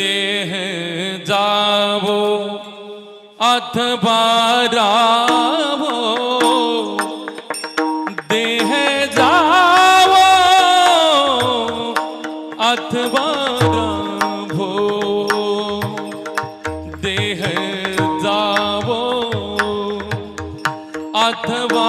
देह जावो अथवा रावो देह जावो अथवा रावो देह जावो अथवा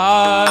Hallelujah.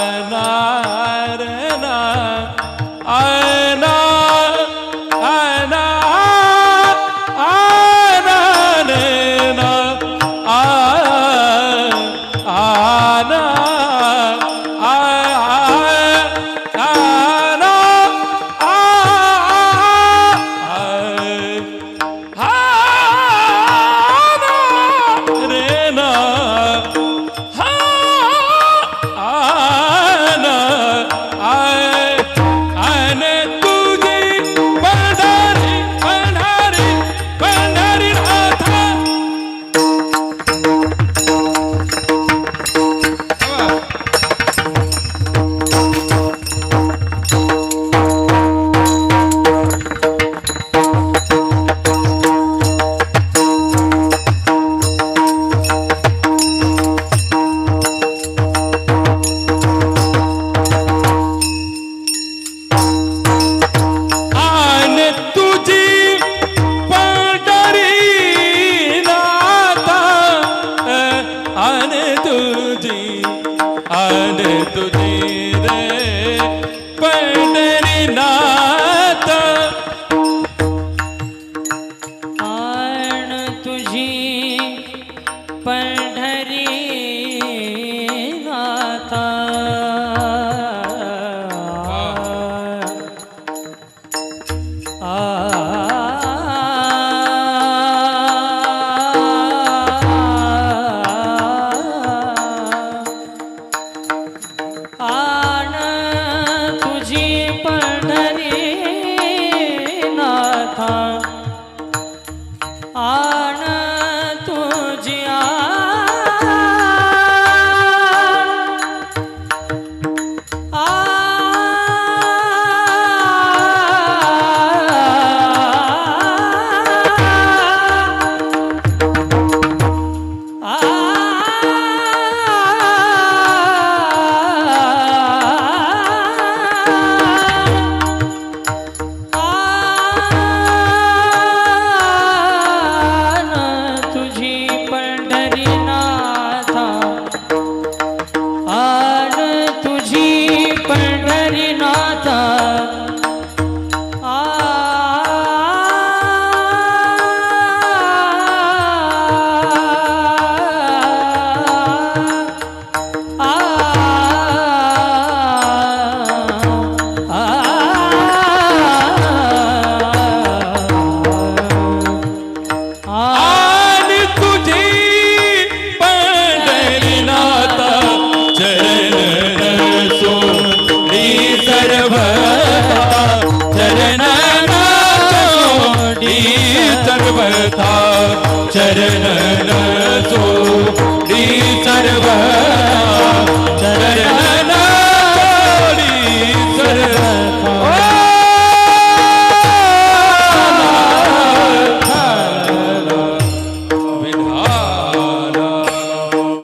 आन तुझी रे पंढरीनाथ आण तुझी पण आ